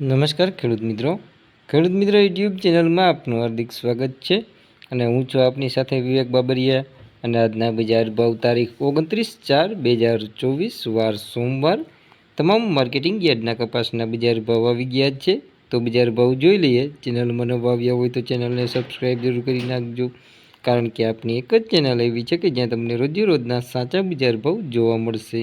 નમસ્કાર ખેડૂત મિત્રો. ખેડૂત મિત્રો યુટ્યુબ ચેનલમાં આપનું હાર્દિક સ્વાગત છે અને હું છું આપની સાથે વિવેક બાબરિયા અને આજના બજાર ભાવ તારીખ ઓગણત્રીસ ચાર બે હજાર ચોવીસ વાર સોમવાર. તમામ માર્કેટિંગ યાર્ડના કપાસના બજાર ભાવ આવી ગયા છે. તો બજાર ભાવ જોઈ લઈએ. ચેનલમાં નવા આવ્યા હોય તો ચેનલને સબસ્ક્રાઈબ જરૂર કરી નાખજો. કારણ કે આપની એક જ ચેનલ એવી છે કે જ્યાં તમને રોજે રોજના સાચા બજાર ભાવ જોવા મળશે.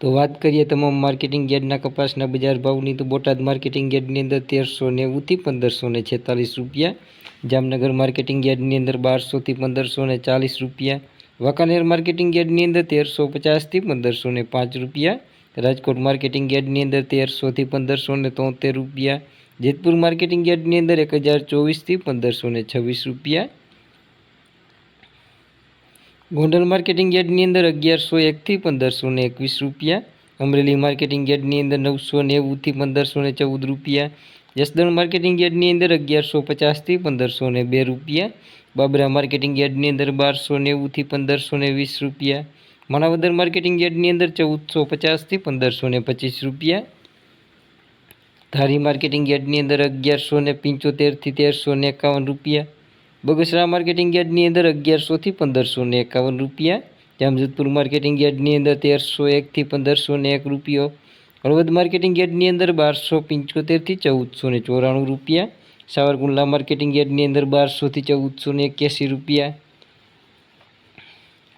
તો વાત કરીએ તમામ માર્કેટિંગ યાર્ડના કપાસના બજાર ભાવની, તો બોટાદ માર્કેટિંગ યાર્ડની અંદર તેરસો નેવુંથી પંદરસો ને છેતાલીસ રૂપિયા, જામનગર માર્કેટિંગ યાર્ડની અંદર બારસોથી પંદરસો ને ચાલીસ રૂપિયા, વાંકાનેર માર્કેટિંગ યાર્ડની અંદર તેરસો પચાસથી પંદરસો ને પાંચ રૂપિયા, રાજકોટ માર્કેટિંગ યાર્ડની અંદર તેરસોથી પંદરસો ને તોતેર રૂપિયા, જેતપુર માર્કેટિંગ યાર્ડની અંદર એક હજાર ચોવીસથી પંદરસો ને છવ્વીસ રૂપિયા ગોંડલ માર્કેટિંગ યાર્ડની અંદર અગિયારસો એકથી પંદરસો ને એકવીસ રૂપિયા. અમરેલી માર્કેટિંગ યાર્ડની અંદર નવસો નેવુંથી પંદરસો ને ચૌદ રૂપિયા. જસદણ માર્કેટિંગ યાર્ડની અંદર અગિયારસો પચાસથી પંદરસો ને બે રૂપિયા. બાબરા માર્કેટિંગ યાર્ડની અંદર બારસો નેવુંથી પંદરસો ને વીસ રૂપિયા. માણાવદર માર્કેટિંગ યાર્ડની અંદર ચૌદસો પચાસથી પંદરસો ને પચીસ રૂપિયા. ધારી માર્કેટિંગ યાર્ડની અંદર અગિયારસો ને પંચોતેરથી તેરસો ને એકાવન રૂપિયા. બગસરા માર્કેટિંગ યાર્ડની અંદર અગિયારસોથી પંદરસો ને એકાવન રૂપિયા. જામજોધપુર માર્કેટિંગ યાર્ડની અંદર તેરસો એકથી પંદરસો ને એક રૂપિયો. હળવદ માર્કેટિંગ યાર્ડની અંદર બારસો પંચોતેરથી ચૌદસો ને ચોરાણું રૂપિયા. સાવરકુંડલા માર્કેટિંગ યાર્ડની અંદર બારસોથી ચૌદસો ને એક્યાસી રૂપિયા.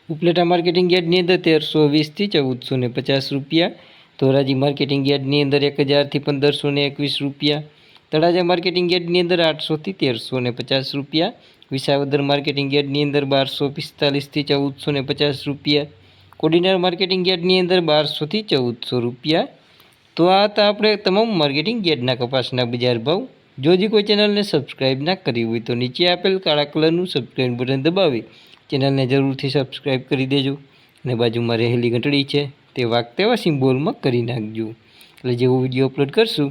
ઉપલેટા માર્કેટિંગ યાર્ડની અંદર તેરસો વીસથી ચૌદસો ને પચાસ રૂપિયા. ધોરાજી માર્કેટિંગ યાર્ડની અંદર એક હજારથી પંદરસો ને એકવીસ રૂપિયા. તળાજા માર્કેટિંગ યાર્ડની અંદર આઠસોથી તેરસો ને પચાસ રૂપિયા, વિસાવદર માર્કેટિંગ યાર્ડની અંદર બારસો પિસ્તાલીસથી ચૌદસો ને પચાસ રૂપિયા, કોડીનાર માર્કેટિંગ યાર્ડની અંદર બારસોથી ચૌદસો રૂપિયા. તો આ હતા આપણે તમામ માર્કેટિંગ યાર્ડના કપાસના બજાર ભાવ. જો જે કોઈ ચેનલને સબસ્ક્રાઇબ ના કરી હોય તો નીચે આપેલ કાળા કલરનું સબસ્ક્રાઇબ બટન દબાવી ચેનલને જરૂરથી સબસ્ક્રાઇબ કરી દેજો અને બાજુમાં રહેલી ઘંટડી છે તે વાગતેવા સિમ્બોલમાં કરી નાખજો. એટલે જેવો વીડિયો અપલોડ કરશું